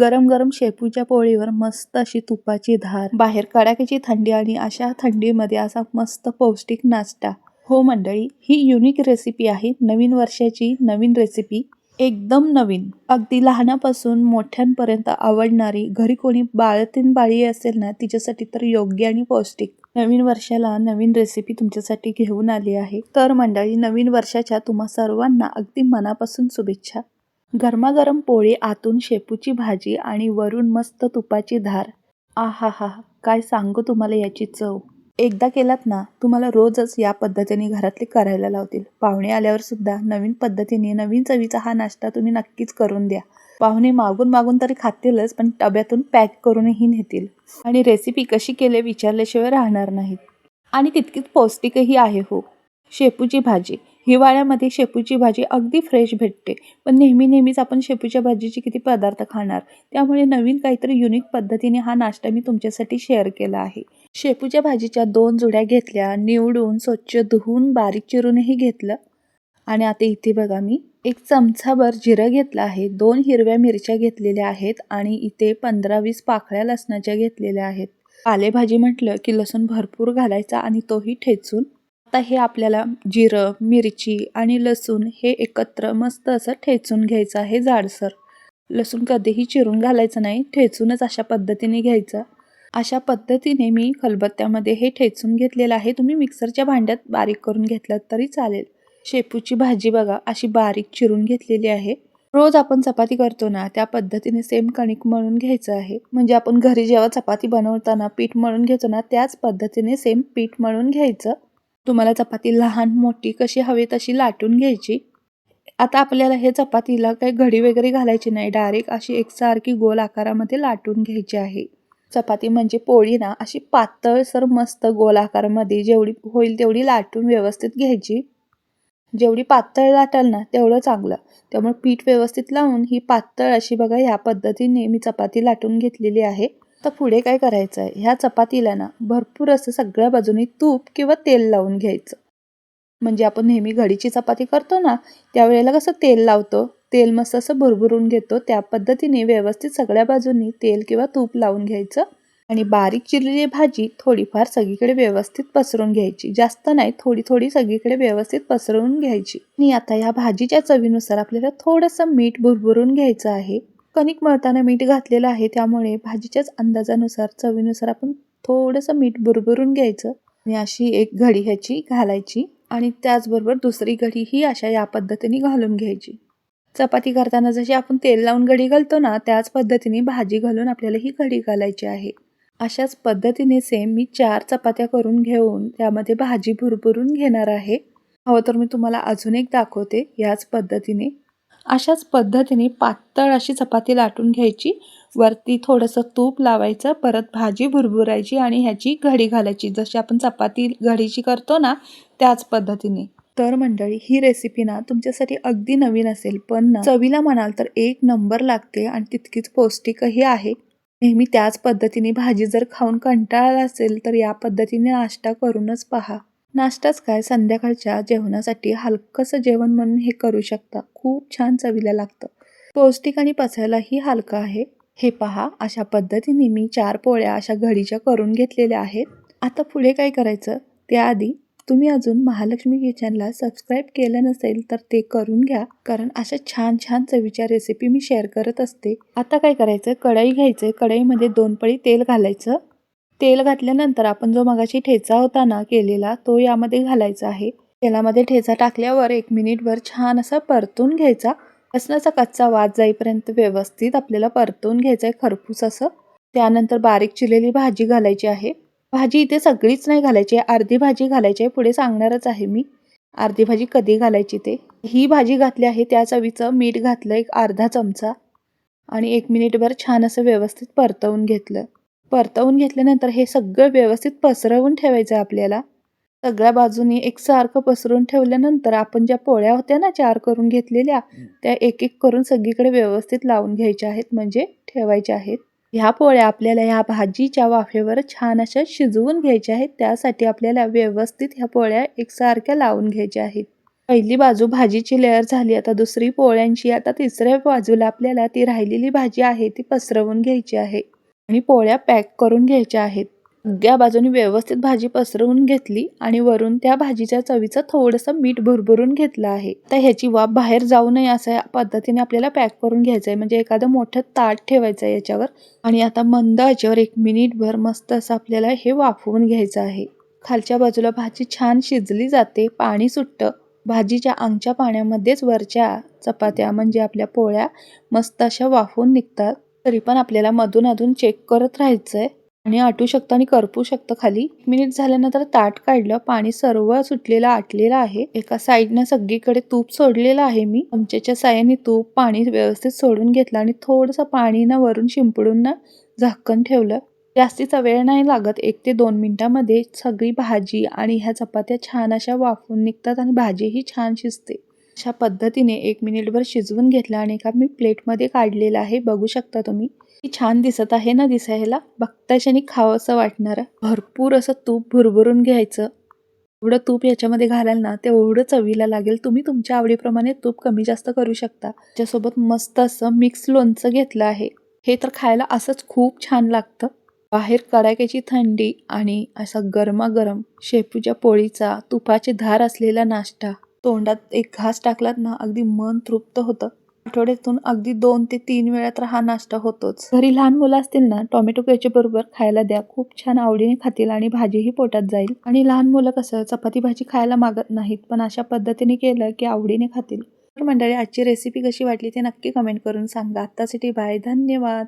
गरम गरम शेपूच्या पोळीवर मस्त अशी तुपाची धार बाहेर कडाक्याची थंडी आणि अशा थंडीमध्ये असा मस्त पौष्टिक नाश्ता. हो मंडळी ही युनिक रेसिपी आहे. नवीन वर्षाची नवीन रेसिपी एकदम नवीन. अगदी लहानापासून मोठ्यांपर्यंत आवडणारी घरी कोणी बाळतीन बाळी असेल ना तिच्यासाठी तर योग्य आणि पौष्टिक. नवीन वर्षाला नवीन रेसिपी तुमच्यासाठी घेऊन आली आहे. तर मंडळी नवीन वर्षाच्या तुम्हा सर्वांना अगदी मनापासून शुभेच्छा. गरमागरम पोळी आतून शेपूची भाजी आणि वरून मस्त तुपाची धार. आहा हा काय सांगू तुम्हाला याची चव. एकदा केलात ना तुम्हाला रोजच या पद्धतीने घरातले करायला लावतील. पाहुणे आल्यावर सुद्धा नवीन पद्धतीने नवीन चवीचा हा नाश्ता तुम्ही नक्कीच करून द्या. पाहुणे मागून मागून तरी खातीलच पण डब्यातून पॅक करूनही नेतील. आणि रेसिपी कशी केली विचारल्याशिवाय राहणार नाहीत. आणि तितकीच पौष्टिकही आहे हो. शेपूची भाजी. हिवाळ्यामध्ये शेपूची भाजी अगदी फ्रेश भेटते. पण नेहमी नेहमीच आपण शेपूच्या भाजीचे किती पदार्थ खाणार? त्यामुळे नवीन काहीतरी युनिक पद्धतीने हा नाश्ता मी तुमच्यासाठी शेअर केला आहे. शेपूच्या भाजीच्या दोन जुड्या घेतल्या निवडून स्वच्छ धुवून बारीक चिरूनही घेतलं. आणि आता इथे बघा मी एक चमचाभर जिरं घेतलं आहे दोन हिरव्या मिरच्या घेतलेल्या आहेत आणि इथे पंधरा वीस पाकळ्या लसणाच्या घेतलेल्या आहेत. पालेभाजी म्हटलं की लसूण भरपूर घालायचा आणि तोही ठेचून आता हे आपल्याला जिरं मिरची आणि लसूण हे एकत्र मस्त असं ठेचून घ्यायचं आहे जाडसर. लसूण कधीही चिरून घालायचं नाही ठेचूनच अशा पद्धतीने घ्यायचं. अशा पद्धतीने मी खलबत्त्यामध्ये हे ठेचून घेतलेलं आहे. तुम्ही मिक्सरच्या भांड्यात बारीक करून घेतलं तरी चालेल. शेपूची भाजी बघा अशी बारीक चिरून घेतलेली आहे. रोज आपण चपाती करतो ना त्या पद्धतीने सेम कणिक मळून घ्यायचं आहे. म्हणजे आपण घरी जेव्हा चपाती बनवताना पीठ मळून घेतो ना त्याच पद्धतीने सेम पीठ मळून घ्यायचं. तुम्हाला चपाती लहान मोठी कशी हवी तशी लाटून घ्यायची. आता आपल्याला हे चपातीला काही घडी वगैरे घालायची नाही. डायरेक्ट अशी एकसारखी गोल आकारामध्ये लाटून घ्यायची आहे. चपाती म्हणजे पोळी ना अशी पातळसर मस्त गोल आकारामध्ये जेवढी होईल तेवढी लाटून व्यवस्थित घ्यायची. जेवढी पातळ लाटाल ना तेवढं चांगलं. त्यामुळे पीठ व्यवस्थित लावून ही पातळ अशी बघा ह्या पद्धतीने मी चपाती लाटून घेतलेली आहे. तर पुढे काय करायचं आहे ह्या चपातीला ना भरपूर असं सगळ्या बाजूनी तूप किंवा तेल लावून घ्यायचं. म्हणजे आपण नेहमी घडीची चपाती करतो ना त्यावेळेला कसं तेल लावतो? तेल मस्त असं भरभरून घेतो. त्या पद्धतीने व्यवस्थित सगळ्या बाजूंनी तेल किंवा तूप लावून घ्यायचं. आणि बारीक चिरलेली भाजी थोडीफार सगळीकडे व्यवस्थित पसरून घ्यायची. जास्त नाही थोडी थोडी सगळीकडे व्यवस्थित पसरवून घ्यायची. आणि आता या भाजीच्या चवीनुसार आपल्याला थोडंसं मीठ भुरभुरून घ्यायचं आहे. कणिक मळताना मीठ घातलेलं आहे त्यामुळे भाजीच्याच अंदाजानुसार चवीनुसार आपण थोडंसं मीठ भरभरून घ्यायचं. आणि अशी एक घडी ह्याची घालायची आणि त्याचबरोबर दुसरी घडी ही अशा या पद्धतीने घालून घ्यायची. चपाती करताना जशी आपण तेल लावून घडी घालतो ना त्याच पद्धतीने भाजी घालून आपल्याला ही घडी घालायची आहे. अशाच पद्धतीने सेम मी चार चपात्या करून घेऊन त्यामध्ये भाजी भुरभुरून घेणार आहे. हवं तर मी तुम्हाला अजून एक दाखवते याच पद्धतीने. अशाच पद्धतीने पातळ अशी चपाती लाटून घ्यायची. वरती थोडंसं तूप लावायचं परत भाजी भुरभुरायची आणि ह्याची घडी घालायची. जशी आपण चपाती घडीची करतो ना त्याच पद्धतीने. तर मंडळी ही रेसिपी ना तुमच्यासाठी अगदी नवीन असेल पण चवीला म्हणाल तर एक नंबर लागते आणि तितकीच पौष्टिकही आहे. नेहमी त्याच पद्धतीने भाजी जर खाऊन कंटाळा असेल तर या पद्धतीने नाश्ता करूनच पहा. नाश्ताच काय संध्याकाळच्या जेवणासाठी हलकंसं जेवण म्हणून हे करू शकता. खूप छान चवीला लागतं. पौष्टिक आणि पचायलाही हलकं आहे. हे पहा अशा पद्धतीने मी चार पोळ्या अशा घडीच्या करून घेतलेल्या आहेत. आता पुढे काय करायचं? त्याआधी तुम्ही अजून महालक्ष्मी किचनला सबस्क्राईब केलं नसेल तर ते करून घ्या. कारण अशा छान छान चवीच्या रेसिपी मी शेअर करत असते. आता काय करायचं? कढई घ्यायचं. कढईमध्ये दोन पळी तेल घालायचं. तेल घातल्यानंतर आपण जो मगाशी ठेचा होता ना केलेला तो यामध्ये घालायचा आहे. तेलामध्ये ठेचा टाकल्यावर एक मिनिटभर छान असा परतून घ्यायचा. लसणाचा कच्चा वाद जाईपर्यंत व्यवस्थित आपल्याला परतून घ्यायचं आहे खरपूस असं. त्यानंतर बारीक चिरलेली भाजी घालायची आहे. भाजी इथे सगळीच नाही घालायची आहे अर्धी भाजी घालायची आहे पुढे सांगणारच आहे मी. अर्धी भाजी कधी घालायची ते? ही भाजी घातली आहे त्या चवीचं मीठ घातलं एक अर्धा चमचा. आणि एक मिनिटभर छान असं व्यवस्थित परतवून घेतलं. परतवून घेतल्यानंतर हे सगळं व्यवस्थित पसरवून ठेवायचं आपल्याला. सगळ्या बाजूनी एकसारखं पसरून ठेवल्यानंतर आपण ज्या पोळ्या होत्या ना चार करून घेतलेल्या त्या एक एक करून सगळीकडे व्यवस्थित लावून घ्यायच्या आहेत म्हणजे ठेवायच्या आहेत. ह्या पोळ्या आपल्याला ह्या भाजीच्या वाफेवर छान अशा शिजवून घ्यायच्या आहेत त्यासाठी आपल्याला व्यवस्थित ह्या पोळ्या एकसारख्या लावून घ्यायच्या आहेत. पहिली बाजू भाजीची लेअर झाली आता दुसरी पोळ्यांची आता तिसऱ्या बाजूला आपल्याला ती राहिलेली भाजी आहे ती पसरवून घ्यायची आहे. आणि पोळ्या पॅक करून घ्यायच्या आहेत. सगळ्या बाजूनी व्यवस्थित भाजी पसरवून घेतली आणि वरून त्या भाजीच्या चवीचं थोडंसं मीठ भुरभुरून घेतलं आहे. तर ह्याची वाफ बाहेर जाऊ नये अशा पद्धतीने आपल्याला पॅक करून घ्यायचं आहे म्हणजे एखादं मोठं ताट ठेवायचं आहे याच्यावर आणि आता मंद याच्यावर एक मिनिटभर मस्त असं आपल्याला हे वाफवून घ्यायचं आहे. खालच्या बाजूला भाजी छान शिजली जाते. पाणी सुटतं. भाजीच्या अंगच्या पाण्यामध्येच वरच्या चपात्या म्हणजे आपल्या पोळ्या मस्त अशा वाफवून निघतात. तरी पण आपल्याला मधून अधून चेक करत राहायचंय. आणि आटू शकतं आणि करपू शकतं खाली. एक मिनिट झाल्यानंतर ताट काढलं पाणी सर्व सुटलेलं आटलेलं आहे. एका साईडनं सगळीकडे तूप सोडलेलं आहे मी. चमच्याच्या साह्याने तूप पाणी व्यवस्थित सोडून घेतलं आणि थोडंसं पाणी ना वरून शिंपडून ना झाकण ठेवलं. जास्तीचा वेळ नाही लागत. एक ते दोन मिनिटामध्ये सगळी भाजी आणि ह्या चपात्या छान अशा वाफून निघतात आणि भाजीही छान शिजते. अशा पद्धतीने एक मिनिटभर शिजवून घेतलं आणि एका मी प्लेटमध्ये काढलेलं आहे. बघू शकता तुम्ही. छान दिसत आहे ना दिसायला? बघताशाने खावंसं वाटणार. भरपूर असं तूप भुरभुरून घ्यायचं. एवढं तूप याच्यामध्ये घालाल ना तेवढं चवीला लागेल. तुम्ही तुमच्या आवडीप्रमाणे तूप कमी जास्त करू शकता. त्याच्यासोबत मस्त असं मिक्स लोणचं घेतलं आहे. हे तर खायला असंच खूप छान लागतं. बाहेर कडाक्याची थंडी आणि असा गरमागरम शेपूच्या पोळीचा तुपाची धार असलेला नाश्ता. तोंडात एक घास टाकलात ना अगदी मन तृप्त होतं. आठवड्यातून अगदी दोन ते तीन वेळा तर हा नाश्ता होतोच. घरी लहान मुलं असतील ना टोमॅटो केचप बरोबर खायला द्या. खूप छान आवडीने खातील आणि भाजीही पोटात जाईल. आणि लहान मुलं कसं चपाती भाजी खायला मागत नाहीत पण अशा पद्धतीने केलं की आवडीने खातील. तर मंडळी आजची रेसिपी कशी वाटली ते नक्की कमेंट करून सांगा. आत्तासाठी बाय धन्यवाद.